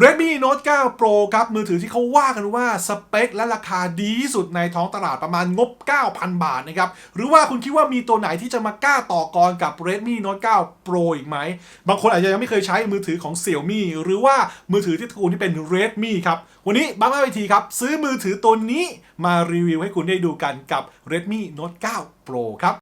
Redmi Note 9 Pro ครับ มือถือที่เขาว่ากันว่า สเปคและราคาดีที่สุดในท้องตลาดประมาณงบ 9,000 บาทนะครับ หรือว่าคุณคิดว่ามีตัวไหนที่จะมากล้าต่อกรกับ Redmi Note 9 Pro อีกไหม บางคนอาจจะยังไม่เคยใช้มือถือของ Xiaomi หรือว่ามือถือที่ตระกูลที่เป็น Redmi ครับ วันนี้บังไอทีครับ ซื้อมือถือตัวนี้มารีวิวให้คุณได้ดูกันกับ Redmi Note 9 Pro ครับ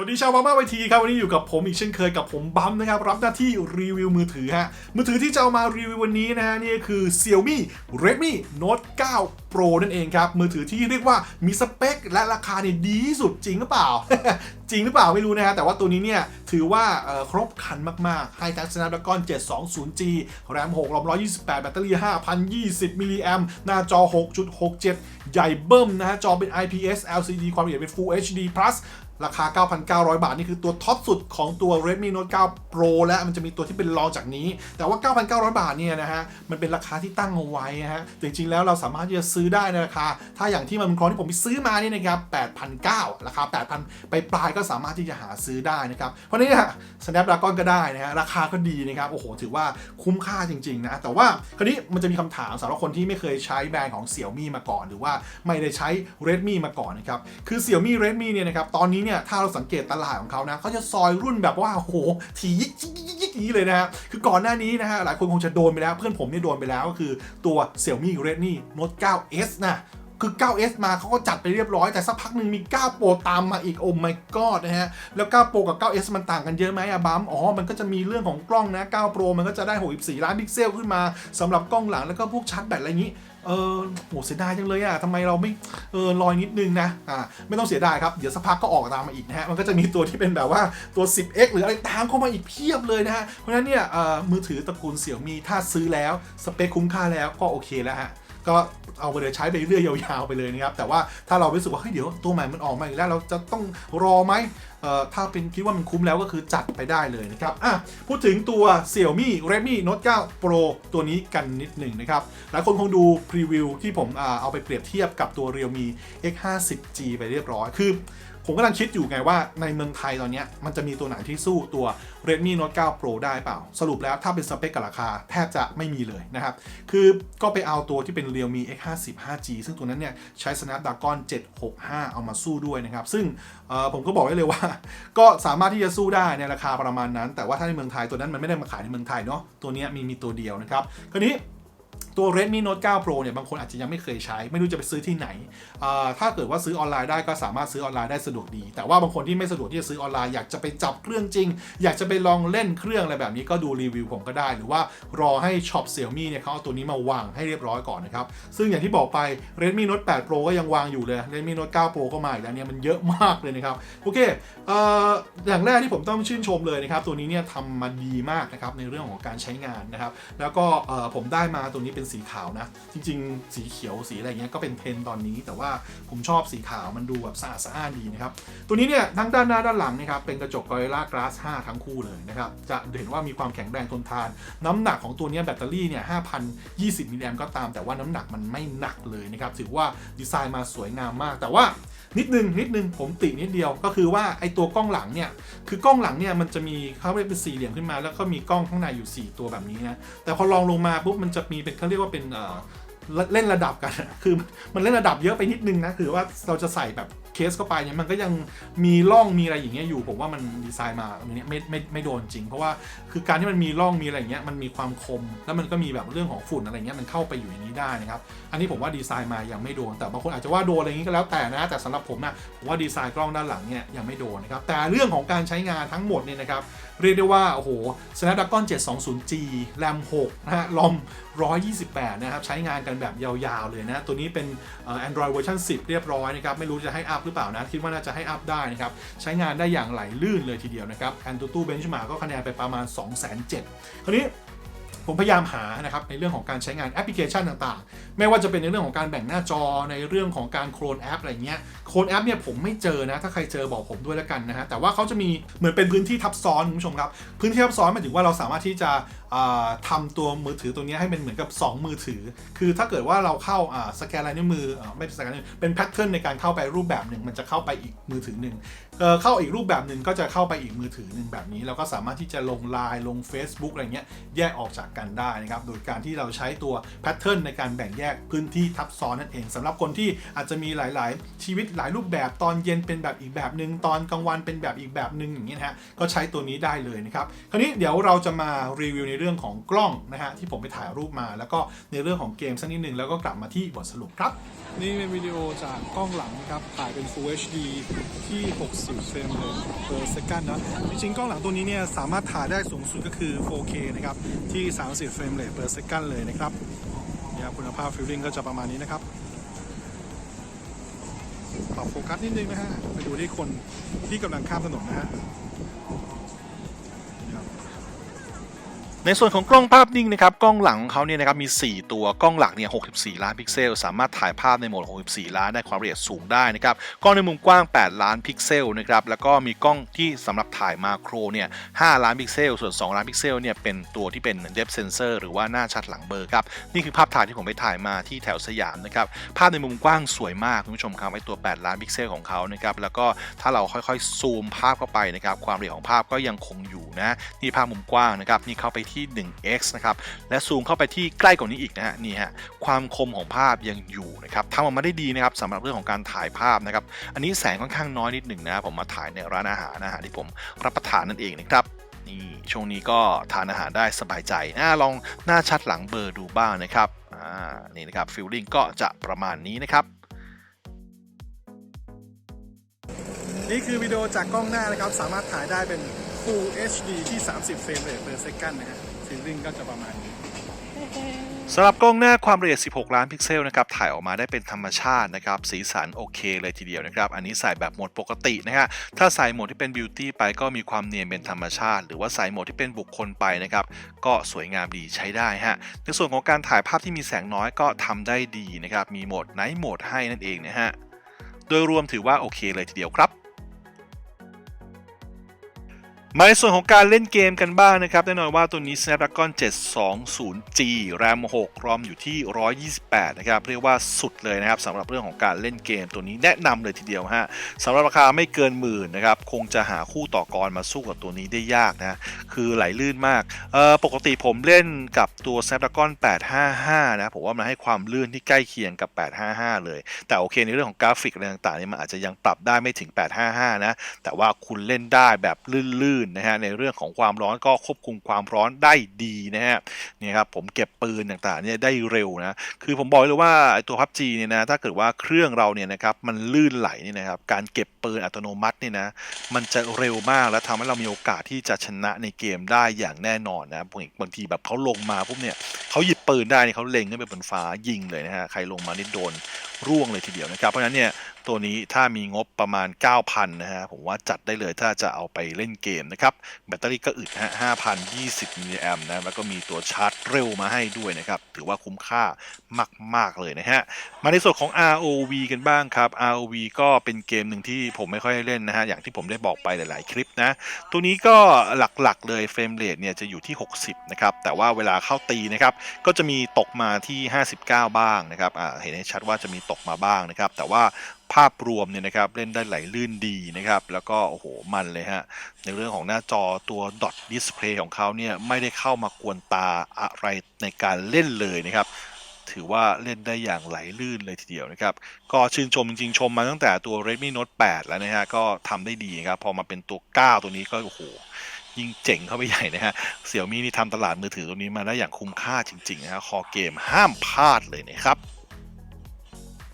สวัสดีชาวบ้าบ้าไวทีครับวันนี้อยู่กับผมอีกเช่นเคยกับผมบัมนะครับรับหน้าที่รีวิวมือถือฮะมือถือที่จะเอามารีวิววันนี้นะฮะนี่คือ Xiaomi Redmi Note 9 Pro นั่นเองครับมือถือที่เรียกว่ามีสเปคและราคาเนี่ยดีที่สุดจริงหรือเปล่า จริงหรือเปล่าไม่รู้นะฮะแต่ว่าตัวนี้เนี่ยถือว่าครบครันมากๆให้ทั้ง Snapdragon 720G RAM 6 128 แบตเตอรี่ 5,020มิลลิแอมหน้าจอ 6.67 ใหญ่เบิ้มนะฮะจอเป็น IPS LCD ความละเอียดเป็น Full HD Plus ราคา 9,900 บาท นี่คือตัวท็อปสุดของตัว Redmi Note 9 Pro และมันจะมีตัวที่เป็นรองจากนี้ แต่ว่า 9,900 บาทเนี่ยนะฮะ มันเป็นราคาที่ตั้งเอาไว้ฮะแต่จริงๆ แล้วเราสามารถที่จะซื้อได้ในราคา ถ้าอย่างที่มันครองที่ผมไปซื้อมานี่นะครับ 8,900 ราคา 8,000 ไปปลายก็สามารถที่จะหาซื้อได้นะครับ เพราะนี้เนี่ย Snapdragon ก็ได้นะฮะ ราคาก็ดีนะครับ โอ้โห ถือว่าคุ้มค่าจริงๆนะ แต่ว่าคราวนี้มันจะมีคำถามสำหรับคนที่ไม่เคยใช้แบรนด์ของ Xiaomi มาก่อน หรือว่าไม่ได้ใช้ Redmi มาก่อนนะครับ คือ Xiaomi Redmi เนี่ยนะครับ ตอนนี้เนี่ยถ้าเราสังเกตตลาดของเขานะเขาจะซอยรุ่นแบบว่าโอ้โหถี่ยิกยิกยิกยิกอย่างนี้เลยนะฮะคือก่อนหน้านี้นะฮะหลายคนคงจะโดนไปแล้ว เพื่อนผมเนี่ยโดนไปแล้วก็คือตัว Xiaomi Redmi Note 9s นะคือ 9s มาเขาก็จัดไปเรียบร้อย แต่สักพักหนึ่งมี 9 Pro ตามมาอีก โอ้ my god นะฮะ แล้ว 9 Pro กับ 9s มันต่างกันเยอะไหมอะบัมอ๋อ มันก็จะมีเรื่องของกล้องนะ 9 Pro มันก็จะได้ 64 ล้านพิกเซลขึ้นมาสำหรับกล้องหลังแล้วก็พวกชาร์จแบตอะไรอย่างนี้ เออโหเสียดายจังเลยอะทำไมเราไม่เออลอยนิดนึงนะอ่าไม่ต้องเสียดายครับ เดี๋ยวสักพักก็ออกตามมาอีกนะฮะมันก็จะมีตัวที่เป็นแบบว่าตัว 10x หรืออะไรตามเข้ามาอีกเพียบเลยนะฮะเพราะฉะนั้นเนี่ยเออมือถือตระกูลเสี่ยวมีถ้าซื้อแล้วสเปคคุ้มค่าแล้วก็โอเคแล้วฮะ ก็เอาไปเลยใช้ไปเรื่อยยาวๆไปเลยนะครับ แต่ว่าถ้าเรารู้สึกว่าเฮ้ยเดี๋ยวตัวใหม่มันออกมาอีกแล้วเราจะต้องรอไหมเอ่อถ้าเป็นคิดว่ามันคุ้มแล้วก็คือจัดไปได้เลยนะครับอะพูดถึงตัว Xiaomi Redmi Note 9 Pro ตัวนี้กันนิดหนึ่งนะครับ หลายคนคงดูพรีวิวที่ผมเอาไปเปรียบเทียบกับตัว Realme X50G ไปเรียบร้อยคือ ผมกำลังคิดอยู่ไงว่าในเมืองไทยตอนนี้มันจะมีตัวไหนที่สู้ตัว Redmi Note 9 Pro ได้เปล่า สรุปแล้วถ้าเป็นสเปคกับราคาแทบจะไม่มีเลยนะครับ คือก็ไปเอาตัวที่เป็น Realme X50 5G ซึ่งตัวนั้นเนี่ยใช้ Snapdragon 765 เอามาสู้ด้วยนะครับ ซึ่งผมก็บอกได้เลยว่า ก็สามารถที่จะสู้ได้ในราคาประมาณนั้น แต่ว่าถ้าในเมืองไทยตัวนั้นมันไม่ได้มาขายในเมืองไทยเนาะตัวนี้มีมีตัวเดียวนะครับคราวนี้ ตัว Redmi Note 9 Pro เนี่ยบางคนอาจจะยังไม่เคยใช้ ไม่รู้จะไปซื้อที่ไหน ถ้าเกิดว่าซื้อออนไลน์ได้ก็สามารถซื้อออนไลน์ได้สะดวกดี แต่ว่าบางคนที่ไม่สะดวกที่จะซื้อออนไลน์อยากจะไปจับเครื่องจริง อยากจะไปลองเล่นเครื่องอะไรแบบนี้ก็ดูรีวิวผมก็ได้ หรือว่ารอให้ช็อป Xiaomi เนี่ยเขาเอาตัวนี้มาวางให้เรียบร้อยก่อนนะครับ ซึ่งอย่างที่บอกไป Redmi Note 8 Pro ก็ยังวางอยู่เลย Redmi Note 9 Pro ก็มาอีกแล้วเนี่ยมันเยอะมากเลยนะครับ โอเคเอออย่างแรกที่ผมต้องชื่นชมเลยนะครับตัวนี้เนี่ยทำมาดีมากนะครับในเรื่องของการใช้งานนะครับแล้วก็ผมได้มาตัวนี้เป็นสีขาวนะ จริง ๆ สีเขียวสีอะไรเงี้ยก็เป็นเทรนตอนนี้ แต่ว่าผมชอบสีขาวมันดูแบบสะอาดสะอ้านดีนะครับ ตัวนี้เนี่ยทั้งด้านหน้าด้านหลังนะครับเป็นกระจกกอริล่ากราส5ทั้งคู่เลยนะครับจะเห็นว่ามีความแข็งแรงทนทาน น้ำหนักของตัวนี้แบตเตอรี่เนี่ย5,020มิลลิแอมก็ตาม แต่ว่าน้ำหนักมันไม่หนักเลยนะครับถือว่าดีไซน์มาสวยงามมาก แต่ว่า นิดนึงนิดนึงผมตินิดเดียวก็คือว่าไอตัวกล้องหลังเนี่ยคือกล้องหลังเนี่ยมันจะมีเขาเรียกเป็นสี่เหลี่ยมขึ้นมา แล้วก็มีกล้องข้างในอยู่ 4 ตัวแบบนี้นะแต่พอลองลงมาปุ๊บมันจะมีเป็นเขาเรียกว่าเป็น เล่นระดับกัน คือมันเล่นระดับเยอะไปนิดนึงนะ คือว่าเราจะใส่แบบเคสเข้าไปเนี่ยมันก็ยังมีร่องมีอะไรอย่างเงี้ยอยู่ ผมว่ามันดีไซน์มาอันนี้ไม่ไม่ไม่โดนจริง เพราะว่าคือการที่มันมีร่องมีอะไรอย่างเงี้ยมันมีความคม แล้วมันก็มีแบบเรื่องของฝุ่นอะไรเงี้ยมันเข้าไปอยู่อย่างนี้ได้นะครับ อันนี้ผมว่าดีไซน์มายังไม่โดน แต่บางคนอาจจะว่าโดนอะไรอย่างนี้ก็แล้วแต่นะ แต่สำหรับผมนะผมว่าดีไซน์กล้องด้านหลังเนี่ยยังไม่โดนนะครับ แต่เรื่องของการใช้งานทั้งหมดเนี่ยนะครับเรียกได้ว่าโอ้โห Snapdragon 720G RAM 6นะฮะ ROM 128 นะครับใช้งานกันแบบยาวๆเลยนะ ตัวนี้เป็นเอ่อ Android เวอร์ชัน10 เรียบร้อยนะครับ ไม่รู้จะให้อัพหรือเปล่านะ คิดว่าน่าจะให้อัพได้นะครับ ใช้งานได้อย่างไหลลื่นเลยทีเดียวนะครับ AnTuTu Benchmark ก็คะแนนไปประมาณ2,700,000คราวนี้ผมพยายามหานะครับในเรื่องของการใช้งานแอปพลิเคชันต่างๆ ไม่ว่าจะเป็นในเรื่องของการแบ่งหน้าจอในเรื่องของการโคลนแอปอะไรเงี้ยโคลนแอปเนี่ยผมไม่เจอนะ ถ้าใครเจอบอกผมด้วยแล้วกันนะฮะแต่ว่าเขาจะมีเหมือนเป็นพื้นที่ทับซ้อนคุณผู้ชมครับ พื้นที่ทับซ้อนหมายถึงว่าเราสามารถที่จะทำาตัวมือถือตัวนี้ให้เป็นเหมือนกับ 2 มือถือ คือถ้าเกิดว่าเราเข้าสแกนลายนิ้วมือไม่สแกนลายเป็นแพทเทิร์นในการเข้าไปรูปแบบหนึ่งมันจะเข้าไปอีกมือถือหนึ่งเข้าอีกรูปแบบหนึ่งก็จะเข้าไปอีกมือถือหนึ่งแบบนี้เราก็สามารถที่จะลงไลน์ลง Facebook อะไรเงี้ยแยกออกจากกันได้นะครับโดยการที่เราใช้ตัวแพทเทิร์นในการแบ่งแยกพื้นที่ทับซ้อนนั่นเองสำหรับคนที่อาจจะมีหลาย ๆ ชีวิตหลายรูปแบบตอนเย็นเป็นแบบอีกแบบหนึ่งตอนกลางวันเป็นแบบอีกแบบหนึ่งอย่างนี้นะฮะก็ใช้ตัวนี้ได้เลยนะครับคราวนี้เดี๋ยวเราจะมารีวิวในเรื่องของกล้องนะฮะที่ผมไปถ่ายรูปมา แล้วก็ในเรื่องของเกมสักนิดหนึ่งแล้วก็กลับมาที่บทสรุปครับ นี่เป็นวิดีโอจากกล้องหลังครับถ่ายเป็น Full HD ที่ 60 เฟรมเลย per second นะจริงๆกล้องหลังตัวนี้เนี่ยสามารถถ่ายได้สูงสุดก็คือ 4K นะครับที่ 30 เฟรมเลย per second เลยนะครับเนี่ยคุณภาพฟิลลิ่งก็จะประมาณนี้นะครับปรับโฟกัสนิดนึงนะฮะไปดูที่คนที่กำลังข้ามถนนนะฮะ ในส่วนของกล้องภาพนิ่งนะครับกล้องหลังของเขาเนี่ยนะครับมี 4 ตัวกล้องหลักเนี่ย 64 ล้านพิกเซล สามารถถ่ายภาพในโหมด 64 ล้านได้ความละเอียดสูงได้นะครับกล้องในมุมกว้าง 8 ล้านพิกเซลนะครับแล้วก็มีกล้องที่สำหรับถ่ายมาโครเนี่ย5ล้านพิกเซล ส่วน 2 ล้านพิกเซลเนี่ยเป็นตัวที่เป็น depth sensor หรือว่าหน้าชัดหลังเบลอครับนี่คือภาพถ่ายที่ผมไปถ่ายมาที่แถวสยามนะครับภาพในมุมกว้างสวยมากคุณผู้ชมครับไอตัว 8 ล้านพิกเซลของเขานะครับแล้วก็ถ้าเราค่อยๆซูมภาพเข้าไปนะครับความละเอียดของภาพก็ยังคงอยู่ นะนี่ภาพมุมกว้างนะครับนี่เข้าไปที่ 1x นะครับและซูมเข้าไปที่ใกล้กว่านี้อีกนะฮะนี่ฮะความคมของภาพยังอยู่นะครับทำออกมาได้ดีนะครับสำหรับเรื่องของการถ่ายภาพนะครับอันนี้แสงค่อนข้างน้อยนิดหนึ่งนะผมมาถ่ายในร้านอาหารอาหารที่ผมรับประทานนั่นเองนะครับนี่ช่วงนี้ก็ทานอาหารได้สบายใจอ่าลองหน้าชัดหลังเบอร์ดูบ้างนะครับอ่านี่นะครับฟิลลิ่งก็จะประมาณนี้นะครับ นี่คือวิดีโอจากกล้องหน้านะครับ สามารถถ่ายได้เป็น Full HD ที่ 30 เฟรมเรท per second นะฮะฟิลลิ่งก็จะประมาณนี้สำหรับกล้องหน้าความละเอียด 16 ล้านพิกเซลนะครับ ถ่ายออกมาได้เป็นธรรมชาตินะครับ สีสันโอเคเลยทีเดียวนะครับ อันนี้ใส่แบบโหมดปกตินะฮะ ถ้าใส่โหมดที่เป็นบิวตี้ไปก็มีความเนียนเป็นธรรมชาติ หรือว่าใส่โหมดที่เป็นบุคคลไปนะครับ ก็สวยงามดีใช้ได้ฮะ ในส่วนของการถ่ายภาพที่มีแสงน้อยก็ทำได้ดีนะครับ มีโหมดไนท์โหมดให้นั่นเองนะฮะ โดยรวมถือว่าโอเคเลยทีเดียวครับ มาในส่วนของการเล่นเกมกันบ้างนะครับ แน่นอนว่าตัวนี้ Snapdragon 720G RAM 6 ROM อยู่ที่ 128 นะครับ เรียกว่าสุดเลยนะครับสำหรับเรื่องของการเล่นเกมตัวนี้แนะนำเลยทีเดียวฮะสำหรับราคาไม่เกินหมื่นนะครับ คงจะหาคู่ต่อกรมาสู้กับตัวนี้ได้ยากนะ คือไหลลื่นมากเอ่อปกติผมเล่นกับตัว Snapdragon 855 นะ ผมว่ามันให้ความลื่นที่ใกล้เคียงกับ 855 เลย แต่โอเคในเรื่องของกราฟิกอะไรต่างๆเนี่ยมันอาจจะยังปรับได้ไม่ถึง 855 นะ แต่ว่าคุณเล่นได้แบบลื่นนะฮะในเรื่องของความร้อนก็ควบคุมความร้อนได้ดีนะฮะเนี่ยครับผมเก็บปืนต่างๆเนี่ยได้เร็วนะคือผมบอกเลยว่าตัว PUBG เนี่ยนะถ้าเกิดว่าเครื่องเราเนี่ยนะครับมันลื่นไหลเนี่ยนะครับการเก็บปืนอัตโนมัติเนี่ยนะมันจะเร็วมากและทำให้เรามีโอกาสที่จะชนะในเกมได้อย่างแน่นอนนะบางทีแบบเขาลงมาปุ๊บเนี่ยเขาหยิบปืนได้เนี่ยเขาเล็งขึ้นไปบนฟ้ายิงเลยนะฮะใครลงมานี่โดนร่วงเลยทีเดียวนะครับ เพราะฉะนั้นเนี่ย ตัวนี้ถ้ามีงบประมาณ 9,000 นะฮะ ผมว่าจัดได้เลยถ้าจะเอาไปเล่นเกมนะครับ แบตเตอรี่ก็อึดฮะ 5,020 มิลลิแอมนะ แล้วก็มีตัวชาร์จเร็วมาให้ด้วยนะครับ ถือว่าคุ้มค่ามาก ๆ เลยนะฮะ มาในส่วนของ ROV กันบ้างครับ ROV ก็เป็นเกมหนึ่งที่ผมไม่ค่อยเล่นนะฮะ อย่างที่ผมได้บอกไปหลาย ๆ คลิปนะ ตัวนี้ก็หลัก ๆ เลยเฟรมเรทเนี่ยจะอยู่ที่ 60 นะครับ แต่ว่าเวลาเข้าตีนะครับ ก็จะมีตกมาที่ 59 บ้างนะครับอ่าเห็นให้ชัดว่าจะมีตกมาบ้างนะครับ แต่ว่า ภาพรวมเนี่ยนะครับเล่นได้ไหลลื่นดีนะครับ แล้วก็โอ้โหมันเลยฮะ ในเรื่องของหน้าจอตัวดอทดิสเพลย์ของเขาเนี่ยไม่ได้เข้ามากวนตาอะไรในการเล่นเลยนะครับถือว่าเล่นได้อย่างไหลลื่นเลยทีเดียวนะครับ ก็ชื่นชมจริงๆ ชมมาตั้งแต่ตัว Redmi Note 8 แล้วนะฮะ ก็ทำได้ดีครับ พอมาเป็นตัว 9 ตัวนี้ก็โอ้โห ยิ่งเจ๋งเข้าไปใหญ่นะฮะ เสี่ยวมี่นี่ทำตลาดมือถือตัวนี้มาได้อย่างคุ้มค่าจริงๆนะฮะ คอเกมห้ามพลาดเลยนะครับ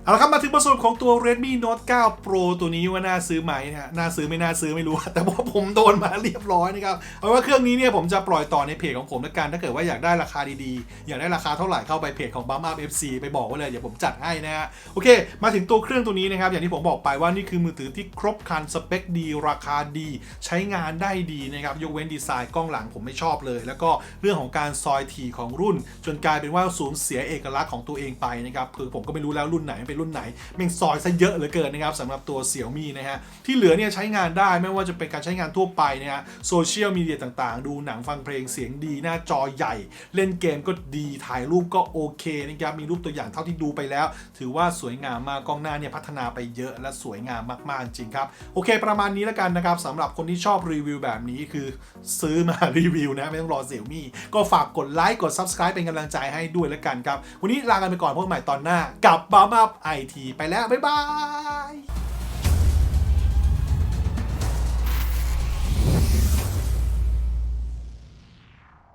เอาละครับมาถึงบทสรุปของตัว Redmi Note 9 Pro ตัวนี้ว่าน่าซื้อไหมนะฮะน่าซื้อไม่น่าซื้อไม่รู้ แต่ว่าผมโดนมาเรียบร้อยนะครับเอาว่าเครื่องนี้เนี่ยผมจะปล่อยต่อในเพจของผมแล้วกันถ้าเกิดว่าอยากได้ราคาดีๆ อยากได้ราคาเท่าไหร่เข้าไปเพจของ Bump Up FC ไปบอกไว้เลยเดี๋ยวผมจัดให้นะฮะโอเค มาถึงตัวเครื่องตัวนี้นะครับอย่างที่ผมบอกไปว่านี่คือมือถือที่ครบครันสเปคดี ราคาดี ใช้งานได้ดีนะครับยกเว้นดีไซน์กล้องหลังผมไม่ชอบเลย แล้วก็เรื่องของการซอยถี่ของรุ่น จนกลายเป็นว่าสูญเสียเอกลักษณ์ของตัวเองไปนะครับคือผมก็ไม่รู้แล้วรุ่นไหนเป็นรุ่นไหนแม่งซอยซะเยอะเหลือเกินนะครับสำหรับตัว Xiaomi นะฮะที่เหลือเนี่ยใช้งานได้ไม่ว่าจะเป็นการใช้งานทั่วไปนะฮะโซเชียลมีเดียต่างๆ ดูหนังฟังเพลงเสียงดี หน้าจอใหญ่ เล่นเกมก็ดีถ่ายรูปก็โอเคนะครับมีรูปตัวอย่างเท่าที่ดูไปแล้ว ถือว่าสวยงามมากกล้องหน้าเนี่ยพัฒนาไปเยอะและสวยงามมากๆจริงครับโอเค ประมาณนี้แล้วกันนะครับสำหรับคนที่ชอบรีวิวแบบนี้คือซื้อมารีวิวนะไม่ต้องรอเสี่ยมี่ก็ฝากกดไลค์กด Subscribe เป็นกำลังใจให้ด้วยแล้วกันครับวันนี้ลากันไปก่อนพบกันใหม่ตอนหน้ากับ b u ไอทีไปแล้ว บ๊ายบาย